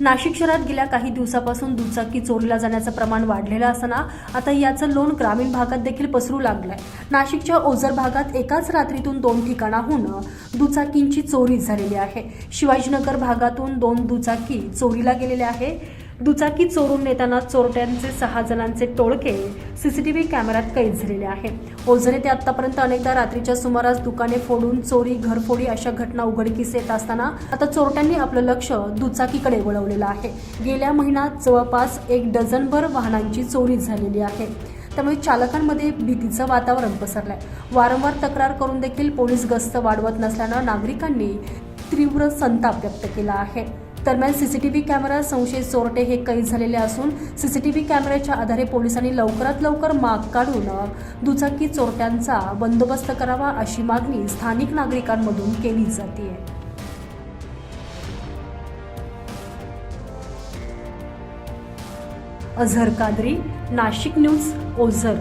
नाशिक शहरात गेल्या काही दिवसापासून दुचाकी चोरीला जाण्याचं प्रमाण वाढलेलं असताना आता याचं लोण ग्रामीण भागात देखील पसरू लागलंय. नाशिकच्या ओझर भागात एकाच रात्रीतून दोन ठिकाणाहून दुचाकींची चोरी झालेली आहे. शिवाजीनगर भागातून दोन दुचाकी चोरीला गेलेले आहे दुचाकी चोरून नेताना चोरट्यांचे सहा जणांचे टोळके सीसीटीव्ही कॅमेऱ्यात कैद झालेले आहे. ओझरे ते आतापर्यंत अनेकदा रात्रीच्या सुमारास दुकाने फोडून चोरी घरफोडी अशा घटना उघडकीस येत असताना आता चोरट्यांनी आपलं लक्ष दुचाकीकडे वळवलेलं आहे. गेल्या महिन्यात जवळपास एक डझनभर वाहनांची चोरी झालेली आहे. त्यामुळे चालकांमध्ये भीतीचं वातावरण पसरलंय. वारंवार तक्रार करून देखील पोलीस गस्त वाढवत नसल्यानं नागरिकांनी तीव्र संताप व्यक्त केला आहे. दरम्यान सीसीटीव्ही कॅमेरा संशयित चोरटे हे कैद झालेले असून सीसीटीव्ही कॅमेऱ्याच्या आधारे पोलिसांनी लवकरात लवकर माग काढून दुचाकी चोरट्यांचा बंदोबस्त करावा अशी मागणी स्थानिक नागरिकांमधून केली जाते अझहर कादरी नाशिक न्यूज ओझर.